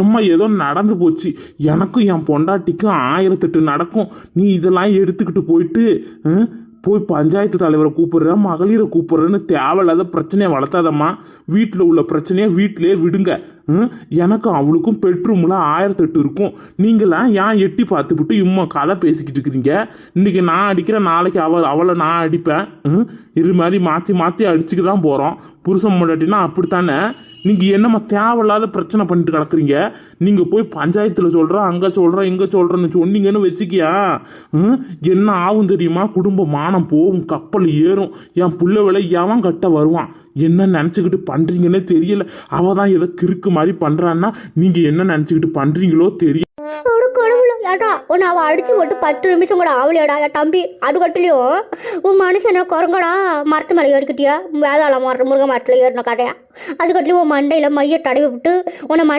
எம்மா ஏதோ நடந்து போச்சு. எனக்கும் என் பொண்டாட்டிக்கும் ஆயிரத்தெட்டு நடக்கும். நீ இதெல்லாம் எடுத்துக்கிட்டு போயிட்டு போய் பஞ்சாயத்து தலைவரை கூப்பிடுறேன் மகளிரை கூப்பிடுறேன்னு தேவையில்லாத பிரச்சனையை வளர்த்தாதம்மா. வீட்டில் உள்ள பிரச்சனையை வீட்டிலே விடுங்க. ம், எனக்கும் அவளுக்கும் பெட்ரூமில் ஆயிரத்தெட்டு இருக்கும். நீங்களாம் ஏன் எட்டி பார்த்துக்கிட்டு இம்மா கதை பேசிக்கிட்டு இருக்கிறீங்க? இன்னைக்கு நான் அடிக்கிறேன் நாளைக்கு அவள் அவளை நான் அடிப்பேன். இது மாதிரி மாற்றி மாற்றி அடிச்சுக்க தான் போகிறோம் புருஷன் முன்னாட்டினா அப்படித்தானே? நீங்கள் என்னம்மா தேவையில்லாத பிரச்சனை பண்ணிட்டு கிடக்குறீங்க? நீங்கள் போய் பஞ்சாயத்தில் சொல்கிறோம் அங்கே சொல்கிறோம் இங்கே சொல்கிறேன்னு சொன்னீங்கன்னு வச்சுக்கியா? ம், என்ன ஆகும் தெரியுமா? குடும்ப மானம் போகும் கப்பல் ஏறும். என் பிள்ளை விலை எவன் கட்ட வருவான்? என்ன நினச்சிக்கிட்டு பண்ணுறீங்கன்னே தெரியல. அவள் தான் ஏதோ கிறுக்கு மாதிரி பண்ணுறான்னா நீங்கள் என்ன நினச்சிக்கிட்டு பண்ணுறீங்களோ தெரியல ஏட்டா உன்னை அவள் அடிச்சு விட்டு பத்து நிமிஷம் கூட ஆவலையாடா என் தம்பி அது கட்டுலையும் உன் மனுஷனை குரங்கடா மரத்து மேலே ஏறிக்கிட்டியா? வேதாளம் மரம் முருங்கை மரத்தில் ஏறின கடையா அது கட்டுலையும் உன் மண்டையில் மைய தடவி விட்டு உன்னை